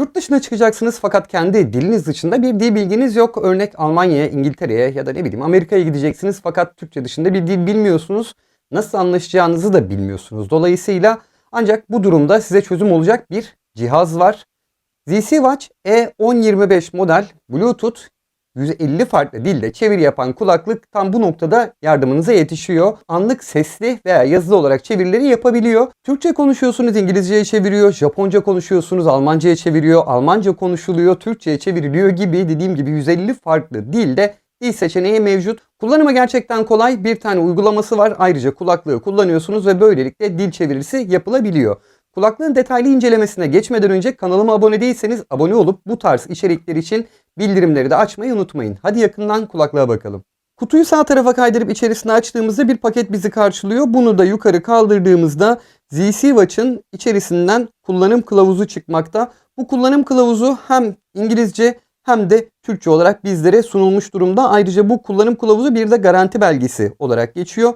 Yurt dışına çıkacaksınız fakat kendi diliniz dışında bir dil bilginiz yok. Örnek Almanya'ya, İngiltere'ye ya da ne bileyim Amerika'ya gideceksiniz fakat Türkçe dışında bir dil bilmiyorsunuz. Nasıl anlaşacağınızı da bilmiyorsunuz. Dolayısıyla ancak bu durumda size çözüm olacak bir cihaz var. ZC Watch E1025 model Bluetooth 150 farklı dilde çeviri yapan kulaklık tam bu noktada yardımınıza yetişiyor. Anlık sesli veya yazılı olarak çevirileri yapabiliyor. Türkçe konuşuyorsunuz, İngilizceye çeviriyor, Japonca konuşuyorsunuz, Almanca'ya çeviriyor, Almanca konuşuluyor, Türkçe'ye çevriliyor gibi dediğim gibi 150 farklı dilde dil seçeneği mevcut. Kullanımı gerçekten kolay. Bir tane uygulaması var. Ayrıca kulaklığı kullanıyorsunuz ve böylelikle dil çevirisi yapılabiliyor. Kulaklığın detaylı incelemesine geçmeden önce kanalıma abone değilseniz abone olup bu tarz içerikler için bildirimleri de açmayı unutmayın. Hadi yakından kulaklığa bakalım. Kutuyu sağ tarafa kaydırıp içerisine açtığımızda bir paket bizi karşılıyor. Bunu da yukarı kaldırdığımızda ZC Watch'ın içerisinden kullanım kılavuzu çıkmakta. Bu kullanım kılavuzu hem İngilizce hem de Türkçe olarak bizlere sunulmuş durumda. Ayrıca bu kullanım kılavuzu bir de garanti belgesi olarak geçiyor.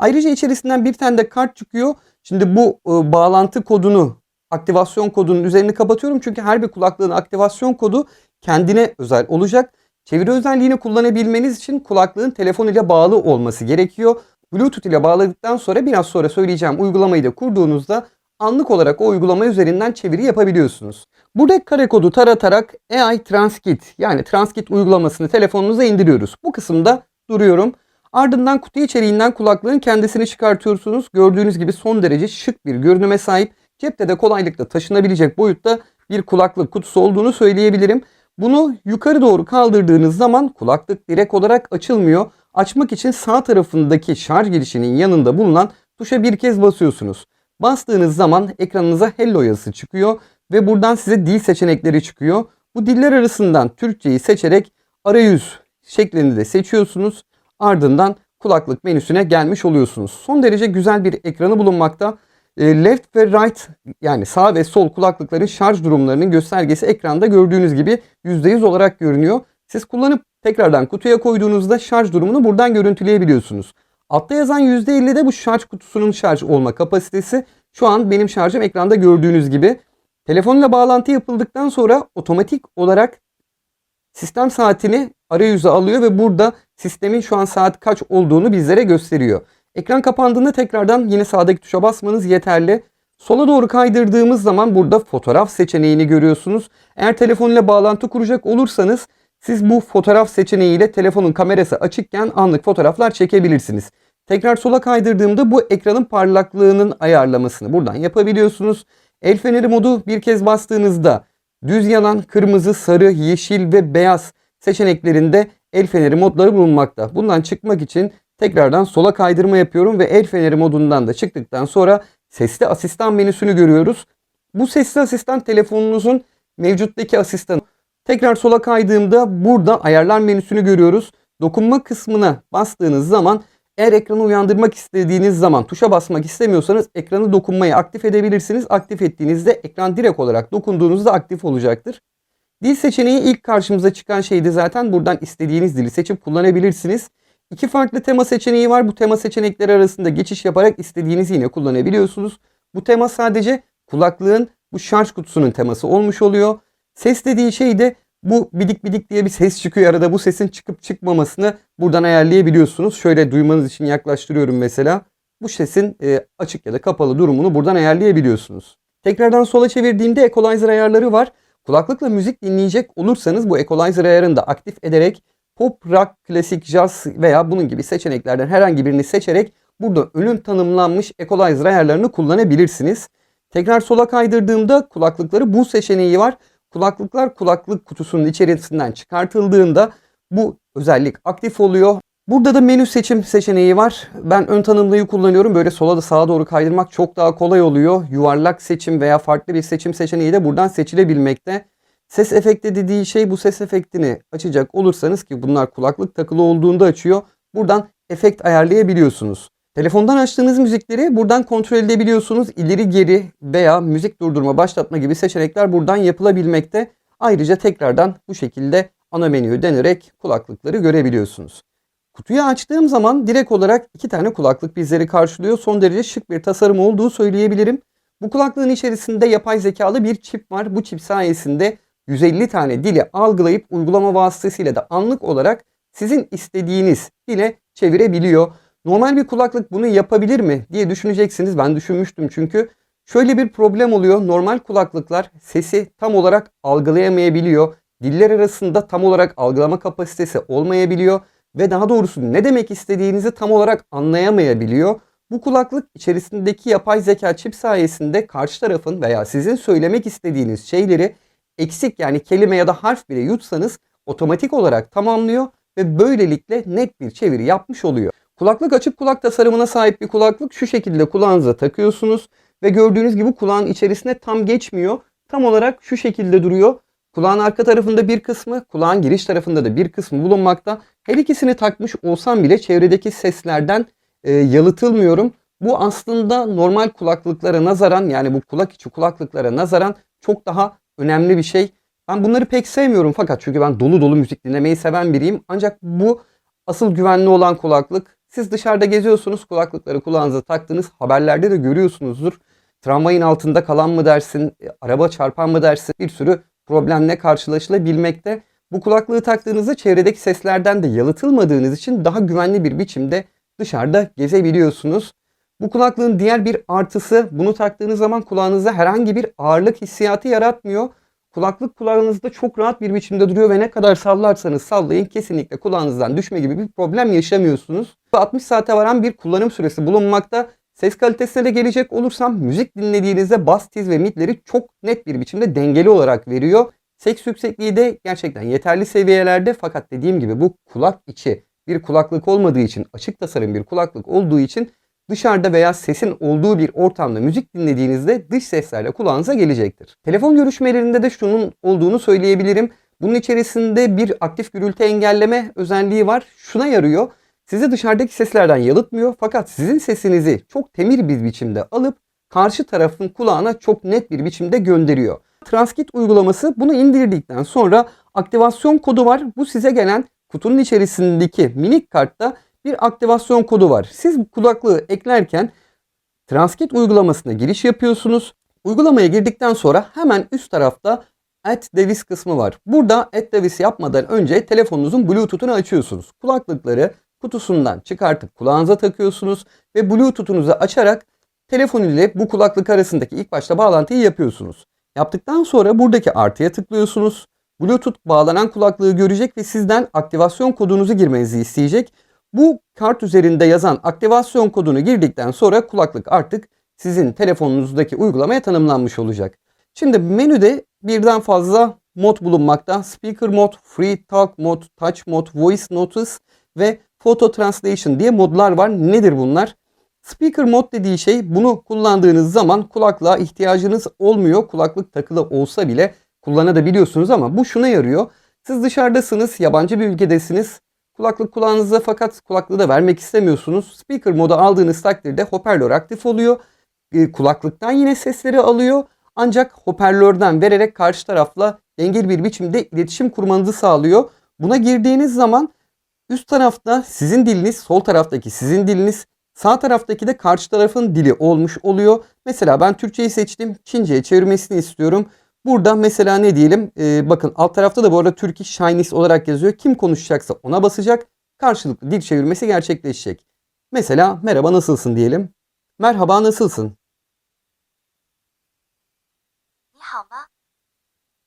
Ayrıca içerisinden bir tane de kart çıkıyor. Şimdi bu e, bağlantı kodunu, aktivasyon kodunun üzerini kapatıyorum. Çünkü her bir kulaklığın aktivasyon kodu kendine özel olacak. Çeviri özelliğini kullanabilmeniz için kulaklığın telefon ile bağlı olması gerekiyor. Bluetooth ile bağladıktan sonra biraz sonra söyleyeceğim uygulamayı da kurduğunuzda anlık olarak o uygulama üzerinden çeviri yapabiliyorsunuz. Burada kare kodu taratarak AI Transkit yani Transkit uygulamasını telefonunuza indiriyoruz. Bu kısımda duruyorum. Ardından kutu içeriğinden kulaklığın kendisini çıkartıyorsunuz. Gördüğünüz gibi son derece şık bir görünüme sahip. Cepte de kolaylıkla taşınabilecek boyutta bir kulaklık kutusu olduğunu söyleyebilirim. Bunu yukarı doğru kaldırdığınız zaman kulaklık direkt olarak açılmıyor. Açmak için sağ tarafındaki şarj girişinin yanında bulunan tuşa bir kez basıyorsunuz. Bastığınız zaman ekranınıza Hello yazısı çıkıyor ve buradan size dil seçenekleri çıkıyor. Bu diller arasından Türkçeyi seçerek arayüz şeklini de seçiyorsunuz. Ardından kulaklık menüsüne gelmiş oluyorsunuz. Son derece güzel bir ekranı bulunmakta. E, left ve right yani sağ ve sol kulaklıkların şarj durumlarının göstergesi ekranda gördüğünüz gibi %100 olarak görünüyor. Siz kullanıp tekrardan kutuya koyduğunuzda şarj durumunu buradan görüntüleyebiliyorsunuz. Altta yazan %50 de bu şarj kutusunun şarj olma kapasitesi. Şu an benim şarjım ekranda gördüğünüz gibi. Telefonla bağlantı yapıldıktan sonra otomatik olarak sistem saatini arayüze alıyor ve burada sistemin şu an saat kaç olduğunu bizlere gösteriyor. Ekran kapandığında tekrardan yine sağdaki tuşa basmanız yeterli. Sola doğru kaydırdığımız zaman burada fotoğraf seçeneğini görüyorsunuz. Eğer telefonla bağlantı kuracak olursanız siz bu fotoğraf seçeneğiyle telefonun kamerası açıkken anlık fotoğraflar çekebilirsiniz. Tekrar sola kaydırdığımda bu ekranın parlaklığının ayarlamasını buradan yapabiliyorsunuz. El feneri modu bir kez bastığınızda düz yanan, kırmızı, sarı, yeşil ve beyaz seçeneklerinde el feneri modları bulunmakta. Bundan çıkmak için tekrardan sola kaydırma yapıyorum ve el feneri modundan da çıktıktan sonra sesli asistan menüsünü görüyoruz. Bu sesli asistan telefonunuzun mevcuttaki asistanı. Tekrar sola kaydığımda burada ayarlar menüsünü görüyoruz. Dokunma kısmına bastığınız zaman eğer ekranı uyandırmak istediğiniz zaman tuşa basmak istemiyorsanız ekranı dokunmayı aktif edebilirsiniz. Aktif ettiğinizde ekran direkt olarak dokunduğunuzda aktif olacaktır. Dil seçeneği ilk karşımıza çıkan şeydi zaten. Buradan istediğiniz dili seçip kullanabilirsiniz. İki farklı tema seçeneği var. Bu tema seçenekleri arasında geçiş yaparak istediğinizi yine kullanabiliyorsunuz. Bu tema sadece kulaklığın bu şarj kutusunun teması olmuş oluyor. Ses dediği şey de bu bidik bidik diye bir ses çıkıyor arada. Bu sesin çıkıp çıkmamasını buradan ayarlayabiliyorsunuz. Şöyle duymanız için yaklaştırıyorum mesela. Bu sesin e, açık ya da kapalı durumunu buradan ayarlayabiliyorsunuz. Tekrardan sola çevirdiğimde equalizer ayarları var. Kulaklıkla müzik dinleyecek olursanız bu equalizer ayarını da aktif ederek pop, rock, klasik, jazz veya bunun gibi seçeneklerden herhangi birini seçerek burada önün tanımlanmış equalizer ayarlarını kullanabilirsiniz. Tekrar sola kaydırdığımda kulaklıkları bu seçeneği var. Kulaklıklar kulaklık kutusunun içerisinden çıkartıldığında bu özellik aktif oluyor. Burada da menü seçim seçeneği var. Ben ön tanımlayı kullanıyorum. Böyle sola da sağa doğru kaydırmak çok daha kolay oluyor. Yuvarlak seçim veya farklı bir seçim seçeneği de buradan seçilebilmekte. Ses efekti dediği şey bu ses efektini açacak olursanız ki bunlar kulaklık takılı olduğunda açıyor. Buradan efekt ayarlayabiliyorsunuz. Telefondan açtığınız müzikleri buradan kontrol edebiliyorsunuz. İleri geri veya müzik durdurma, başlatma gibi seçenekler buradan yapılabilmekte. Ayrıca tekrardan bu şekilde ana menüyü denerek kulaklıkları görebiliyorsunuz. Kutuyu açtığım zaman direkt olarak iki tane kulaklık bizleri karşılıyor. Son derece şık bir tasarım olduğu söyleyebilirim. Bu kulaklığın içerisinde yapay zekalı bir çip var. Bu çip sayesinde 150 tane dili algılayıp uygulama vasıtasıyla da anlık olarak sizin istediğiniz dile çevirebiliyor. Normal bir kulaklık bunu yapabilir mi diye düşüneceksiniz. Ben düşünmüştüm çünkü şöyle bir problem oluyor. Normal kulaklıklar sesi tam olarak algılayamayabiliyor. Diller arasında tam olarak algılama kapasitesi olmayabiliyor ve daha doğrusu ne demek istediğinizi tam olarak anlayamayabiliyor. Bu kulaklık içerisindeki yapay zeka çip sayesinde karşı tarafın veya sizin söylemek istediğiniz şeyleri eksik yani kelime ya da harf bile yutsanız otomatik olarak tamamlıyor ve böylelikle net bir çeviri yapmış oluyor. Kulaklık açık kulak tasarımına sahip bir kulaklık şu şekilde kulağınıza takıyorsunuz ve gördüğünüz gibi kulağın içerisine tam geçmiyor. Tam olarak şu şekilde duruyor. Kulağın arka tarafında bir kısmı, kulağın giriş tarafında da bir kısmı bulunmakta. Her ikisini takmış olsam bile çevredeki seslerden e, yalıtılmıyorum. Bu aslında normal kulaklıklara nazaran yani bu kulak içi kulaklıklara nazaran çok daha önemli bir şey. Ben bunları pek sevmiyorum fakat çünkü ben dolu dolu müzik dinlemeyi seven biriyim. Ancak bu asıl güvenli olan kulaklık. Siz dışarıda geziyorsunuz kulaklıkları kulağınıza taktınız. Haberlerde de görüyorsunuzdur. Tramvayın altında kalan mı dersin, araba çarpan mı dersin bir sürü problemle karşılaşılabilmekte. Bu kulaklığı taktığınızda çevredeki seslerden de yalıtılmadığınız için daha güvenli bir biçimde dışarıda gezebiliyorsunuz. Bu kulaklığın diğer bir artısı bunu taktığınız zaman kulağınızda herhangi bir ağırlık hissiyatı yaratmıyor. Kulaklık kulağınızda çok rahat bir biçimde duruyor ve ne kadar sallarsanız sallayın kesinlikle kulağınızdan düşme gibi bir problem yaşamıyorsunuz. 60 saate varan bir kullanım süresi bulunmakta. Ses kalitesine de gelecek olursam müzik dinlediğinizde bas, tiz ve midleri çok net bir biçimde dengeli olarak veriyor. Seks yüksekliği de gerçekten yeterli seviyelerde fakat dediğim gibi bu kulak içi bir kulaklık olmadığı için açık tasarım bir kulaklık olduğu için dışarıda veya sesin olduğu bir ortamda müzik dinlediğinizde dış seslerle kulağınıza gelecektir. Telefon görüşmelerinde de şunun olduğunu söyleyebilirim. Bunun içerisinde bir aktif gürültü engelleme özelliği var. Şuna yarıyor. Sizi dışarıdaki seslerden yalıtmıyor fakat sizin sesinizi çok temir bir biçimde alıp karşı tarafın kulağına çok net bir biçimde gönderiyor. Transkit uygulaması bunu indirdikten sonra aktivasyon kodu var. Bu size gelen kutunun içerisindeki minik kartta bir aktivasyon kodu var. Siz kulaklığı eklerken Transkit uygulamasına giriş yapıyorsunuz. Uygulamaya girdikten sonra hemen üst tarafta Add Device kısmı var. Burada Add Device yapmadan önce telefonunuzun Bluetooth'unu açıyorsunuz. Kulaklıkları kutusundan çıkartıp kulağınıza takıyorsunuz ve Bluetooth'unuzu açarak telefon ile bu kulaklık arasındaki ilk başta bağlantıyı yapıyorsunuz. Yaptıktan sonra buradaki artıya tıklıyorsunuz. Bluetooth bağlanan kulaklığı görecek ve sizden aktivasyon kodunuzu girmenizi isteyecek. Bu kart üzerinde yazan aktivasyon kodunu girdikten sonra kulaklık artık sizin telefonunuzdaki uygulamaya tanımlanmış olacak. Şimdi menüde birden fazla mod bulunmakta. Speaker mod, Free Talk mod, Touch mod, Voice Notice ve Photo Translation diye modlar var. Nedir bunlar? Speaker mod dediği şey bunu kullandığınız zaman kulaklığa ihtiyacınız olmuyor. Kulaklık takılı olsa bile kullanabiliyorsunuz ama bu şuna yarıyor. Siz dışarıdasınız, yabancı bir ülkedesiniz. Kulaklık kulağınızda fakat kulaklığı da vermek istemiyorsunuz. Speaker modu aldığınız takdirde hoparlör aktif oluyor. E, kulaklıktan yine sesleri alıyor. Ancak hoparlörden vererek karşı tarafla dengeli bir biçimde iletişim kurmanızı sağlıyor. Buna girdiğiniz zaman üst tarafta sizin diliniz, sol taraftaki sizin diliniz, sağ taraftaki de karşı tarafın dili olmuş oluyor. Mesela ben Türkçeyi seçtim. Çince'ye çevirmesini istiyorum. Burada mesela ne diyelim? Ee, bakın alt tarafta da bu arada Turkish Chinese olarak yazıyor. Kim konuşacaksa ona basacak. Karşılıklı dil çevirmesi gerçekleşecek. Mesela merhaba nasılsın diyelim. Merhaba nasılsın?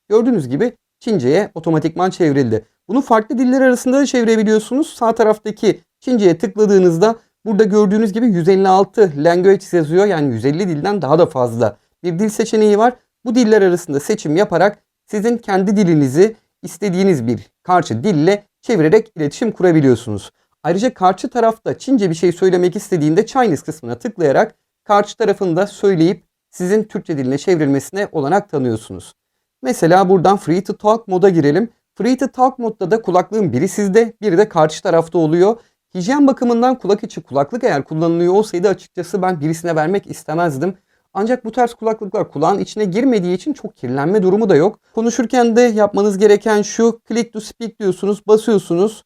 Gördüğünüz gibi Çince'ye otomatikman çevrildi. Bunu farklı diller arasında da çevirebiliyorsunuz. Sağ taraftaki Çince'ye tıkladığınızda burada gördüğünüz gibi 156 language yazıyor. Yani 150 dilden daha da fazla bir dil seçeneği var. Bu diller arasında seçim yaparak sizin kendi dilinizi istediğiniz bir karşı dille çevirerek iletişim kurabiliyorsunuz. Ayrıca karşı tarafta Çince bir şey söylemek istediğinde Chinese kısmına tıklayarak karşı tarafında söyleyip sizin Türkçe diline çevrilmesine olanak tanıyorsunuz. Mesela buradan Free to Talk moda girelim. Free to Talk modda da kulaklığın biri sizde, biri de karşı tarafta oluyor. Hijyen bakımından kulak içi kulaklık eğer kullanılıyor olsaydı açıkçası ben birisine vermek istemezdim. Ancak bu tarz kulaklıklar kulağın içine girmediği için çok kirlenme durumu da yok. Konuşurken de yapmanız gereken şu click to speak diyorsunuz, basıyorsunuz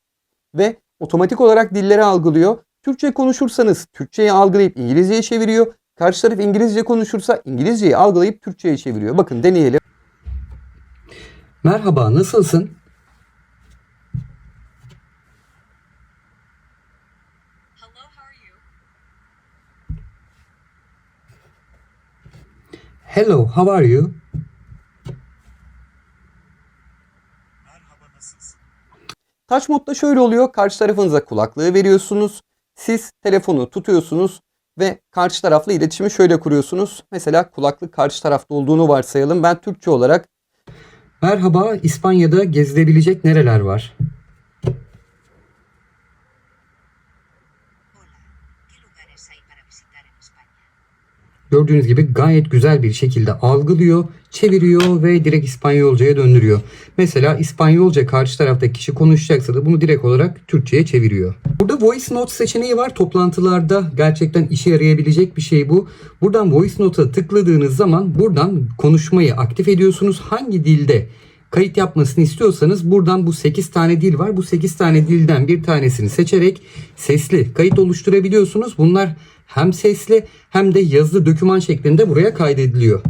ve otomatik olarak dilleri algılıyor. Türkçe konuşursanız Türkçeyi algılayıp İngilizceye çeviriyor. Karşı taraf İngilizce konuşursa İngilizceyi algılayıp Türkçe'ye çeviriyor. Bakın deneyelim. Merhaba, nasılsın? Hello, how are you? Hello, how are you? Merhaba nasılsın? Touch modda şöyle oluyor. Karşı tarafınıza kulaklığı veriyorsunuz. Siz telefonu tutuyorsunuz ve karşı tarafla iletişimi şöyle kuruyorsunuz. Mesela kulaklık karşı tarafta olduğunu varsayalım. Ben Türkçe olarak Merhaba, İspanya'da gezilebilecek nereler var? Gördüğünüz gibi gayet güzel bir şekilde algılıyor, çeviriyor ve direkt İspanyolcaya döndürüyor. Mesela İspanyolca karşı taraftaki kişi konuşacaksa da bunu direkt olarak Türkçe'ye çeviriyor. Burada voice note seçeneği var. Toplantılarda gerçekten işe yarayabilecek bir şey bu. Buradan voice note'a tıkladığınız zaman buradan konuşmayı aktif ediyorsunuz. Hangi dilde kayıt yapmasını istiyorsanız buradan bu 8 tane dil var. Bu 8 tane dilden bir tanesini seçerek sesli kayıt oluşturabiliyorsunuz. Bunlar hem sesli hem de yazılı doküman şeklinde buraya kaydediliyor.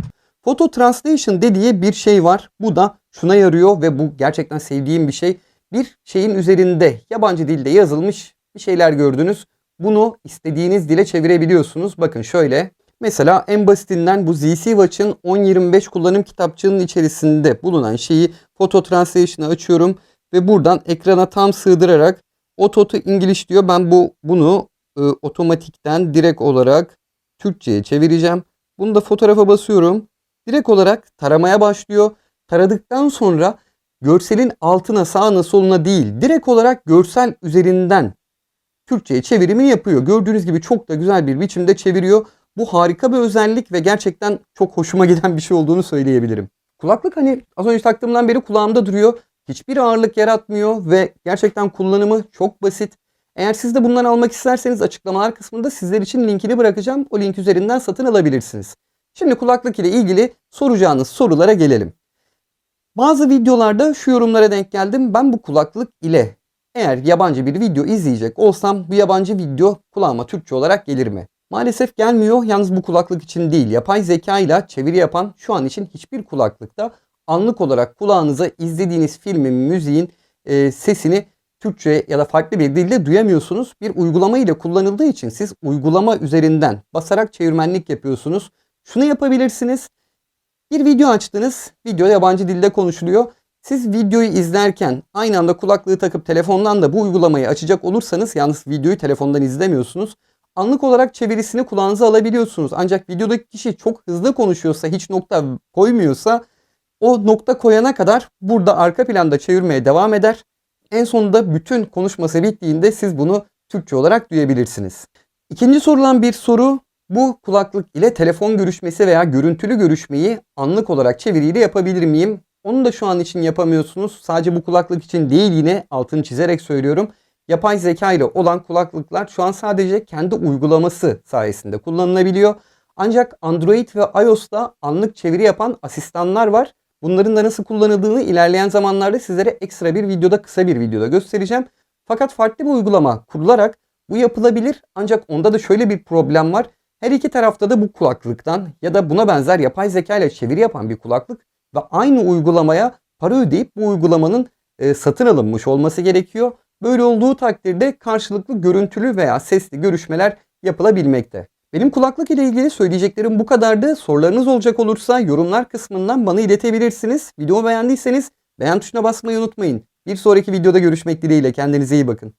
Photo Translation dediği bir şey var. Bu da şuna yarıyor ve bu gerçekten sevdiğim bir şey. Bir şeyin üzerinde yabancı dilde yazılmış bir şeyler gördünüz. Bunu istediğiniz dile çevirebiliyorsunuz. Bakın şöyle. Mesela en basitinden bu ZC Watch'ın 1025 kullanım kitapçığının içerisinde bulunan şeyi Photo Translation'ı açıyorum ve buradan ekrana tam sığdırarak Auto to English diyor. Ben bu bunu e, otomatikten direkt olarak Türkçe'ye çevireceğim. Bunu da fotoğrafa basıyorum. Direkt olarak taramaya başlıyor. Taradıktan sonra görselin altına sağına soluna değil direkt olarak görsel üzerinden Türkçe'ye çevirimi yapıyor. Gördüğünüz gibi çok da güzel bir biçimde çeviriyor. Bu harika bir özellik ve gerçekten çok hoşuma giden bir şey olduğunu söyleyebilirim. Kulaklık hani az önce taktığımdan beri kulağımda duruyor. Hiçbir ağırlık yaratmıyor ve gerçekten kullanımı çok basit. Eğer siz de bundan almak isterseniz açıklamalar kısmında sizler için linkini bırakacağım. O link üzerinden satın alabilirsiniz. Şimdi kulaklık ile ilgili soracağınız sorulara gelelim. Bazı videolarda şu yorumlara denk geldim. Ben bu kulaklık ile eğer yabancı bir video izleyecek olsam bu yabancı video kulağıma Türkçe olarak gelir mi? Maalesef gelmiyor. Yalnız bu kulaklık için değil. Yapay zeka ile çeviri yapan şu an için hiçbir kulaklıkta anlık olarak kulağınıza izlediğiniz filmin, müziğin e, sesini Türkçe ya da farklı bir dilde duyamıyorsunuz. Bir uygulama ile kullanıldığı için siz uygulama üzerinden basarak çevirmenlik yapıyorsunuz. Şunu yapabilirsiniz. Bir video açtınız. Video yabancı dilde konuşuluyor. Siz videoyu izlerken aynı anda kulaklığı takıp telefondan da bu uygulamayı açacak olursanız yalnız videoyu telefondan izlemiyorsunuz. Anlık olarak çevirisini kulağınıza alabiliyorsunuz. Ancak videodaki kişi çok hızlı konuşuyorsa, hiç nokta koymuyorsa o nokta koyana kadar burada arka planda çevirmeye devam eder. En sonunda bütün konuşması bittiğinde siz bunu Türkçe olarak duyabilirsiniz. İkinci sorulan bir soru bu kulaklık ile telefon görüşmesi veya görüntülü görüşmeyi anlık olarak çeviriyle yapabilir miyim? Onu da şu an için yapamıyorsunuz. Sadece bu kulaklık için değil yine altını çizerek söylüyorum. Yapay zeka ile olan kulaklıklar şu an sadece kendi uygulaması sayesinde kullanılabiliyor. Ancak Android ve iOS'ta anlık çeviri yapan asistanlar var. Bunların da nasıl kullanıldığını ilerleyen zamanlarda sizlere ekstra bir videoda kısa bir videoda göstereceğim. Fakat farklı bir uygulama kurularak bu yapılabilir. Ancak onda da şöyle bir problem var. Her iki tarafta da bu kulaklıktan ya da buna benzer yapay zeka ile çeviri yapan bir kulaklık ve aynı uygulamaya para ödeyip bu uygulamanın e, satın alınmış olması gerekiyor. Böyle olduğu takdirde karşılıklı görüntülü veya sesli görüşmeler yapılabilmekte. Benim kulaklık ile ilgili söyleyeceklerim bu kadardı. Sorularınız olacak olursa yorumlar kısmından bana iletebilirsiniz. Videomu beğendiyseniz beğen tuşuna basmayı unutmayın. Bir sonraki videoda görüşmek dileğiyle kendinize iyi bakın.